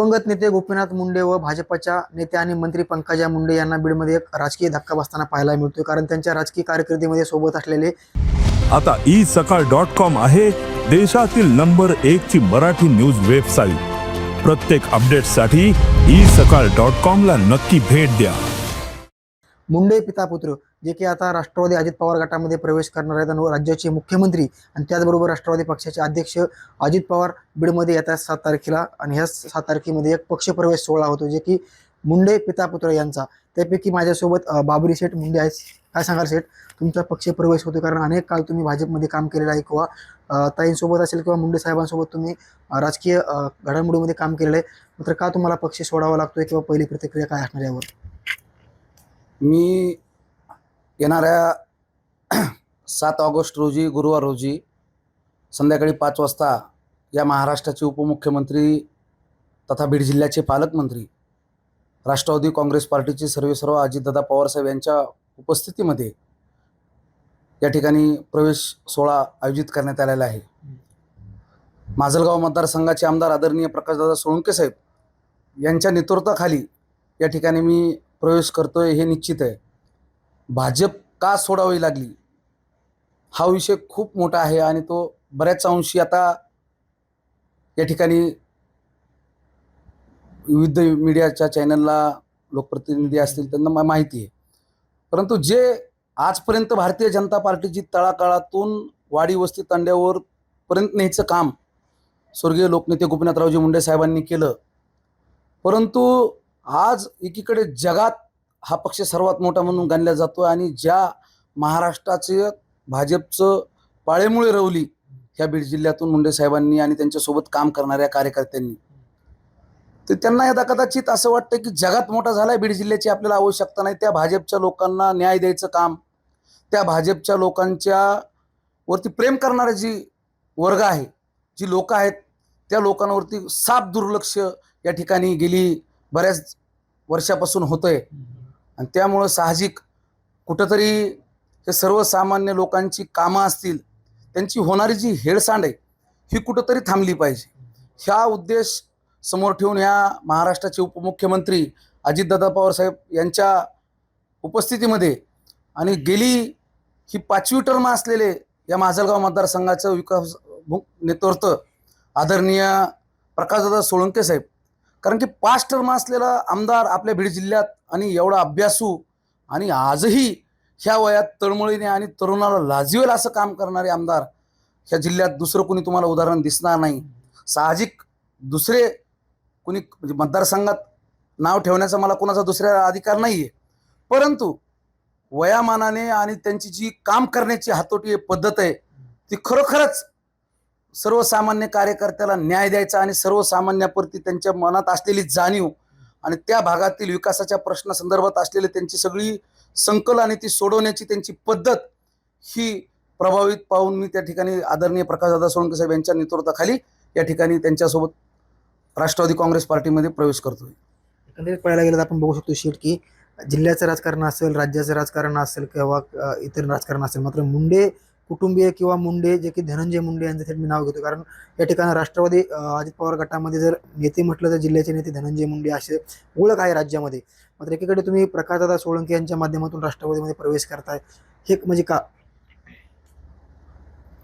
दिवंगत नेते गोपीनाथ मुंडे व भाजपच्या नेत्या आणि मंत्री पंकजा मुंडे यांना बीडमध्ये एक राजकीय धक्का बसताना पाहायला मिळतोय. कारण त्यांच्या राजकीय कारकिर्दीमध्ये सोबत असलेले आता ई सकाळ डॉट कॉम आहे देशातील नंबर एक ची मराठी न्यूज वेबसाईट. प्रत्येक अपडेटसाठी ई सकाळ डॉट कॉम ला नक्की भेट द्या. मुंडे पिता पुत्र. जे की आता राष्ट्रवादी अजित पवार गटामध्ये प्रवेश करणार आहेत आणि राज्याचे मुख्यमंत्री आणि त्याचबरोबर राष्ट्रवादी पक्षाचे अध्यक्ष अजित पवार बीडमध्ये येतात सात तारखेला. आणि ह्या सात तारखेमध्ये एक पक्षप्रवेश सोहळा होतो जे की मुंडे पिता पुत्र यांचा. त्यापैकी माझ्यासोबत बाबरी शेठ मुंडे आहेत. काय सांगाल शेठ तुमचा पक्षप्रवेश होतो कारण अनेक काळ तुम्ही भाजपमध्ये काम केलेलं आहे किंवा ताईंसोबत असेल किंवा मुंडे साहेबांसोबत तुम्ही राजकीय घडामोडीमध्ये काम केलेलं आहे. मात्र का तुम्हाला पक्ष सोडावा लागतोय किंवा पहिली प्रतिक्रिया काय असणार यावर? मी येणाऱ्या सात ऑगस्ट रोजी गुरुवार रोजी संध्याकाळी पाच वाजता या महाराष्ट्राचे उपमुख्यमंत्री तथा बीड जिल्ह्याचे पालकमंत्री राष्ट्रवादी काँग्रेस पार्टीचे सर्वेसर्व अजितदादा पवारसाहेब यांच्या उपस्थितीमध्ये या ठिकाणी प्रवेश सोहळा आयोजित करण्यात आलेला आहे. माजलगाव मतदारसंघाचे आमदार आदरणीय प्रकाशदादा सोळंके साहेब यांच्या नेतृत्वाखाली या ठिकाणी मी प्रवेश करतोय हे निश्चित आहे. भाजप का सोडावी लागली? हा विषय खूप मोठा आहे आणि तो बऱ्याच अंशी आता या ठिकाणी विविध मीडियाच्या चॅनलला लोकप्रतिनिधी असतील त्यांना मा- माहिती आहे. परंतु जे आजपर्यंत भारतीय जनता पार्टीची तळाकाळातून वाडी वस्ती तांड्यावर पर्यंत न्यायचं काम स्वर्गीय लोकनेते गोपीनाथरावजी मुंडे साहेबांनी केलं. परंतु आज एकीकडे जगात हा पक्ष सर्वात मोठा म्हणून गणला जातो आणि ज्या महाराष्ट्राचे भाजपचं पाळेमुळे रवली ह्या बीड जिल्ह्यातून मुंडे साहेबांनी आणि त्यांच्यासोबत काम करणाऱ्या कार्यकर्त्यांनी तर त्यांना यदा कदाचित असं वाटतं की जगात मोठा झालाय बीड जिल्ह्याची आपल्याला आवश्यकता नाही. त्या भाजपच्या लोकांना न्याय द्यायचं काम त्या भाजपच्या लोकांच्या वरती प्रेम करणारे जी वर्ग आहे जी लोक आहेत त्या लोकांवरती साफ दुर्लक्ष या ठिकाणी गेली बऱ्याच वर्षापासून होतंय. आणि त्यामुळं साहजिक कुठंतरी हे सर्वसामान्य लोकांची कामं असतील त्यांची होणारी जी हेळसांड आहे ही कुठंतरी थांबली पाहिजे. ह्या उद्देश समोर ठेवून ह्या महाराष्ट्राचे उपमुख्यमंत्री अजितदादा पवार साहेब यांच्या उपस्थितीमध्ये आणि गेली ही पाचवी टर्म असलेले या माजलगाव मतदारसंघाचं विकास नेतृत्व आदरणीय प्रकाशदादा सोळंके साहेब. कारण की पाच टर्म असलेला आमदार आपल्या बीड जिल्ह्यात आणि एवढा अभ्यासू आणि आजही ह्या वयात तळमळीने आणि तरुणाला लाजिवेल असं काम करणारे आमदार ह्या जिल्ह्यात दुसरं कोणी तुम्हाला उदाहरण दिसणार नाही. साहजिक दुसरे कोणी म्हणजे मतदारसंघात नाव ठेवण्याचा मला कोणाचा दुसऱ्या अधिकार नाही आहे परंतु वयामानाने आणि त्यांची जी काम करण्याची हातोटी पद्धत आहे ती खरोखरच सर्वसामान्य कार्यकर्त्याला न्याय द्यायचा आणि सर्वसामान्याप्रती त्यांच्या मनात असलेली जाणीव आणि त्या भागातील विकासाच्या प्रश्नासंदर्भात असलेली त्यांची सगळी संकल आणि ती सोडवण्याची त्यांची पद्धत ही प्रभावित पाहून मी त्या ठिकाणी आदरणीय प्रकाशदादा सोळंके साहेब यांच्या नेतृत्वाखाली या ठिकाणी त्यांच्यासोबत राष्ट्रवादी काँग्रेस पार्टीमध्ये प्रवेश करतोय. एकंदरीत पाहायला गेलं तर आपण बघू शकतो शेट की जिल्ह्याचं राजकारण असेल राज्याचं राजकारण असेल किंवा इतर राजकारण असेल मात्र मुंडे कुटुंबीय किंवा मुंडे जे की धनंजय मुंडे यांचं थेट मी नाव घेतो. कारण या ठिकाणी राष्ट्रवादी अजित पवार गटामध्ये जर नेते म्हटलं तर जिल्ह्याचे नेते धनंजय मुंडे असे ओळख आहे राज्यामध्ये. मात्र एकीकडे तुम्ही प्रकाशदादा सोळंके यांच्या माध्यमातून राष्ट्रवादीमध्ये प्रवेश करताय. हे म्हणजे का?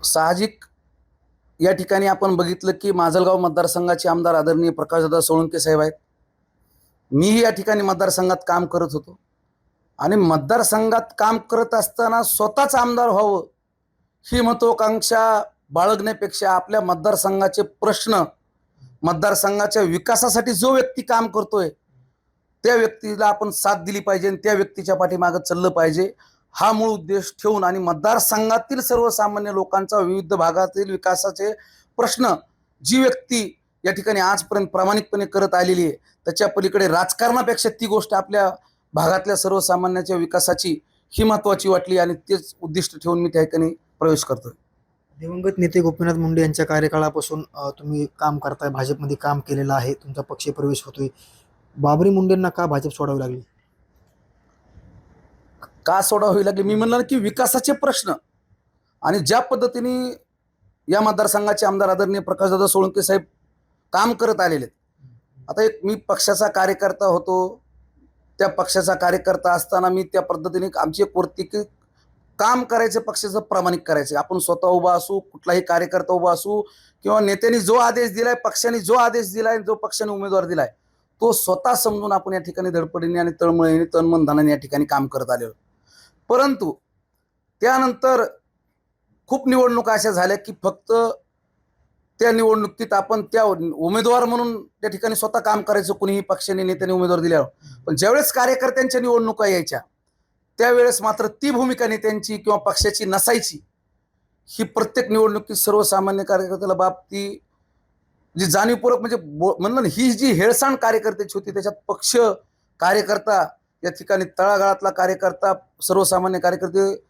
साहजिक या ठिकाणी आपण बघितलं की माजलगाव मतदारसंघाचे आमदार आदरणीय प्रकाशदादा सोळंके साहेब आहेत. मीही या ठिकाणी मतदारसंघात काम करत होतो. आणि मतदारसंघात काम करत असताना स्वतःच आमदार व्हावं ही महत्वाकांक्षा बाळगण्यापेक्षा आपल्या मतदारसंघाचे प्रश्न मतदारसंघाच्या विकासासाठी जो व्यक्ती काम करतोय त्या व्यक्तीला आपण साथ दिली पाहिजे आणि त्या व्यक्तीच्या पाठीमागं चाललं पाहिजे. हा मूळ उद्देश ठेवून आणि मतदारसंघातील सर्वसामान्य लोकांचा विविध भागातील विकासाचे प्रश्न जी व्यक्ती या ठिकाणी आजपर्यंत प्रामाणिकपणे करत आलेली आहे त्याच्या पलीकडे राजकारणापेक्षा ती गोष्ट आपल्या भागातल्या सर्वसामान्याच्या विकासाची ही महत्वाची वाटली आणि तेच उद्दिष्ट ठेवून मी त्या ठिकाणी प्रवेश करतोय. दिवंगत नेते गोपीनाथ मुंडे यांच्या कार्यकाळापासून तुम्ही काम करताय भाजपमध्ये काम केलेलं आहे तुमचा पक्ष प्रवेश होतोय. बाबरी मुंडेंना का भाजप सोडावी लागली? का सोडावी लागली? मी म्हणलं ना की विकासाचे प्रश्न. आणि ज्या पद्धतीने या मतदारसंघाचे आमदार आदरणीय प्रकाशदादा सोळंके साहेब काम करत आलेले आता एक मी पक्षाचा कार्यकर्ता होतो. त्या पक्षाचा कार्यकर्ता असताना मी त्या पद्धतीने आमची एक वृत्ती की काम करायचं पक्षाचं प्रामाणिक करायचं. आपण स्वतः उभा असू कुठलाही कार्यकर्ता उभा असू किंवा नेत्यांनी जो आदेश दिलाय पक्षाने जो आदेश दिलाय जो पक्षाने उमेदवार दिलाय तो स्वतः समजून आपण या ठिकाणी धडपडीने आणि तळमळीने तनमनधनाने या ठिकाणी काम करत आलेलो परंतु त्यानंतर खूप निवडणुका अशा झाल्या की फक्त त्या निवडणुकीत आपण त्या उमेदवार म्हणून त्या ठिकाणी स्वतः काम करायचं कुणीही पक्षाने नेत्याने उमेदवार दिल्यावर. पण ज्यावेळेस कार्यकर्त्यांच्या निवडणुका यायच्या त्यावेळेस मात्र ती भूमिका नेत्यांची किंवा पक्षाची नसायची. ही प्रत्येक निवडणुकीत सर्वसामान्य कार्यकर्त्याला बाब ती जी जाणीवपूर्वक म्हणजे बो- म्हणलं ना ही जी हेळसांड कार्यकर्त्याची होती त्याच्यात पक्ष कार्यकर्ता या ठिकाणी तळागाळातला कार्यकर्ता सर्वसामान्य कार्यकर्ते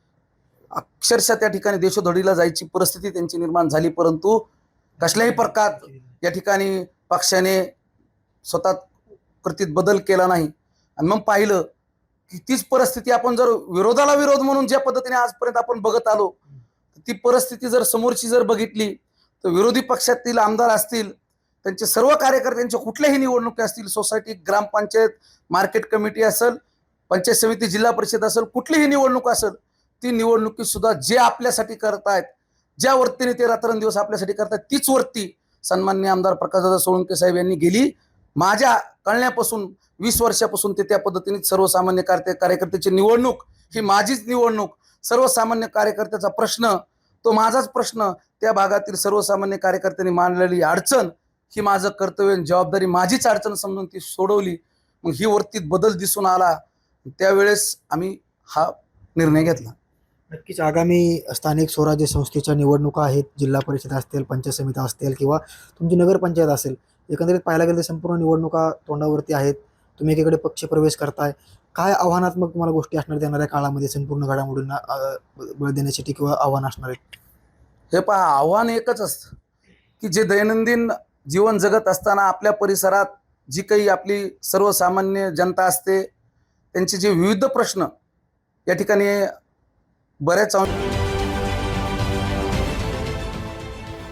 अक्षरशः त्या ठिकाणी देशोधडीला जायची परिस्थिती त्यांची निर्माण झाली. परंतु कसल्याही प्रकारात या ठिकाणी पक्षाने स्वतः कृतीत बदल केला नाही. आणि मग पाहिलं तीच परिस्थिती आपण जर विरोधाला विरोध म्हणून ज्या पद्धतीने आजपर्यंत आपण बघत आलो ती परिस्थिती जर समोरची जर बघितली तर विरोधी पक्षातील आमदार असतील त्यांचे सर्व कार्यकर्त्यांच्या कुठल्याही निवडणुकी असतील सोसायटी ग्रामपंचायत मार्केट कमिटी असेल पंचायत समिती जिल्हा परिषद असेल कुठलीही निवडणूक असेल ती निवडणुकीत सुद्धा जे आपल्यासाठी करतायत ज्या वृत्तीने ते रात्रंदिवस आपल्यासाठी करतात तीच वृत्ती सन्मान्य आमदार प्रकाशदादा सोळंके साहेब यांनी गेली. माझ्या कळण्यापासून वीस वर्षापासून ते त्या पद्धतीने सर्वसामान्य कार्य कार्यकर्त्याची निवडणूक ही माझीच निवडणूक. सर्वसामान्य कार्यकर्त्याचा प्रश्न तो माझाच प्रश्न त्या भागातील सर्वसामान्य कार्यकर्त्यांनी मांडलेली अडचण ही माझं कर्तव्य आणि जबाबदारी माझीच अडचण समजून ती सोडवली. मग ही वरती बदल दिसून आला. त्यावेळेस आम्ही हा निर्णय घेतला. नक्कीच. आगामी स्थानिक स्वराज्य संस्थेच्या निवडणुका आहेत. जिल्हा परिषद असतील पंचायत समिती असतील किंवा तुमची नगरपंचायत असेल एकंदरीत पाहायला गेलं तर संपूर्ण निवडणुका तोंडावरती आहेत. तुम्ही एकीकडे पक्ष प्रवेश करताय काय आव्हानात्मक तुम्हाला गोष्टी असणार देणाऱ्या काळामध्ये संपूर्ण घडामोडींना बळ देण्यासाठी किंवा आव्हान असणार आहे हे पहा आव्हान एकच असतं की जे दैनंदिन जीवन जगत असताना आपल्या परिसरात जी काही आपली सर्वसामान्य जनता असते त्यांचे जे विविध प्रश्न या ठिकाणी बऱ्याच